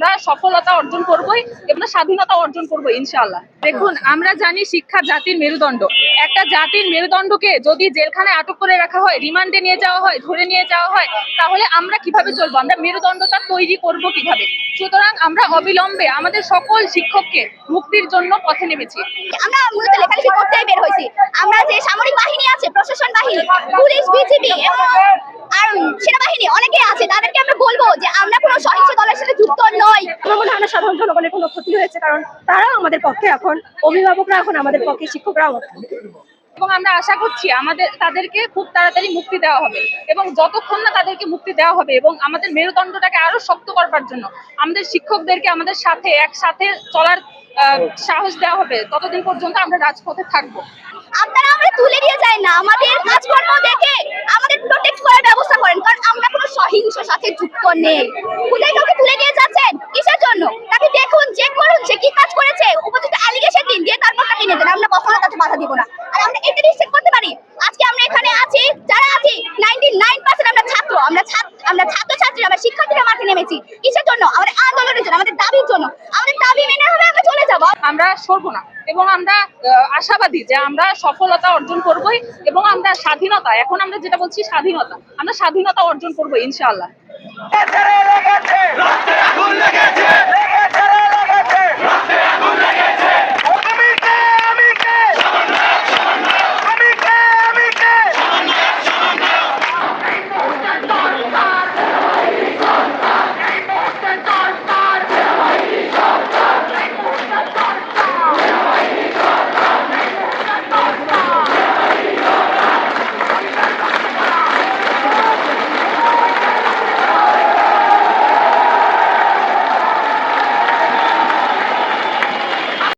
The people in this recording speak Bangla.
আমরা সফলতা অর্জন করবই এবং স্বাধীনতা অর্জন করব ইনশাআল্লাহ। দেখুন, আমরা জানি শিক্ষা জাতির মেরুদণ্ড। একটা জাতির মেরুদণ্ডকে যদি জেলখানায় আটক করে রাখা হয়, রিমান্ডে নিয়ে যাওয়া হয়, ধরে নিয়ে যাওয়া হয়, তাহলে আমরা কীভাবে চলবো? আমরা মেরুদণ্ডটা তৈরি করব কীভাবে? সুতরাং আমরা অবিলম্বে আমাদের সকল শিক্ষককে মুক্তির জন্য পথে নেমেছি। আমরা মূলত লেখালেখি করতেই বের হয়েছি। আমরা যে সামরিক বাহিনী আছে, প্রশাসন বাহিনী, পুলিশ, বিজিবি এবং আর সেনাবাহিনী অনেকে আছে তাদেরকে আমরা বলব যে আমরা কোনো সহিংস দলের সাথে যুক্ত নই আমার মনে হয় না সাধারণ জনগণের কোনো ক্ষতি হয়েছে কারণ তারা আমাদের পক্ষে এখন অভিভাবকরা এখন আমাদের পক্ষে শিক্ষকরা এবং আমরা আশা করছি আমাদের তাদেরকে খুব তাড়াতাড়ি মুক্তি দেওয়া হবে এবং যতক্ষণ না তাদেরকে মুক্তি দেওয়া হবে এবং আমাদের মেরুদণ্ডটাকে আরও শক্ত করবার জন্য আমাদের শিক্ষকদেরকে আমাদের সাথে একসাথে চলার আহ, সাহস দেওয়া হবে ততদিন পর্যন্ত আমরা রাজপথে থাকব। আপনারা আমরা তুলে দিয়ে যাই না আমাদের কাজকর্ম দেখে আমাদের প্রোটেক্ট করার ব্যবস্থা করেন কারণ আমরা কোনো সহিংস সাথে যুক্ত নেই। কোথায় কাউকে তুলে নিয়ে যাচ্ছেন? কিসের জন্য? তাকে দেখুন চেক করুন, সে কি কাজ করেছে? উপযুক্ত অ্যালিগেশন দিন, দিয়ে তারপর তাকে নিয়ে যান। আমরা কখনো তাকে বাধা দিব না। আর আমরা এটা নিশ্চিত করতে পারি। আজকে আমরা এখানে আছি, যারা আছি নাইনটি নাইন পার্সেন্ট আমরা ছাত্র। আমরা ছাত্র আমরা ছাত্র ছাত্রী আমরা শিক্ষার্থীরা মাঠে নেমেছি। কিসের জন্য? আমাদের আন্দোলনের জন্য, আমাদের দাবির জন্য। আমাদের দাবি মেনে হবে, আমরা চলে আমরা সরব না। এবং আমরা আশাবাদী যে আমরা সফলতা অর্জন করবই এবং আমরা স্বাধীনতা, এখন আমরা যেটা বলছি স্বাধীনতা, আমরা স্বাধীনতা অর্জন করব ইনশাআল্লাহ।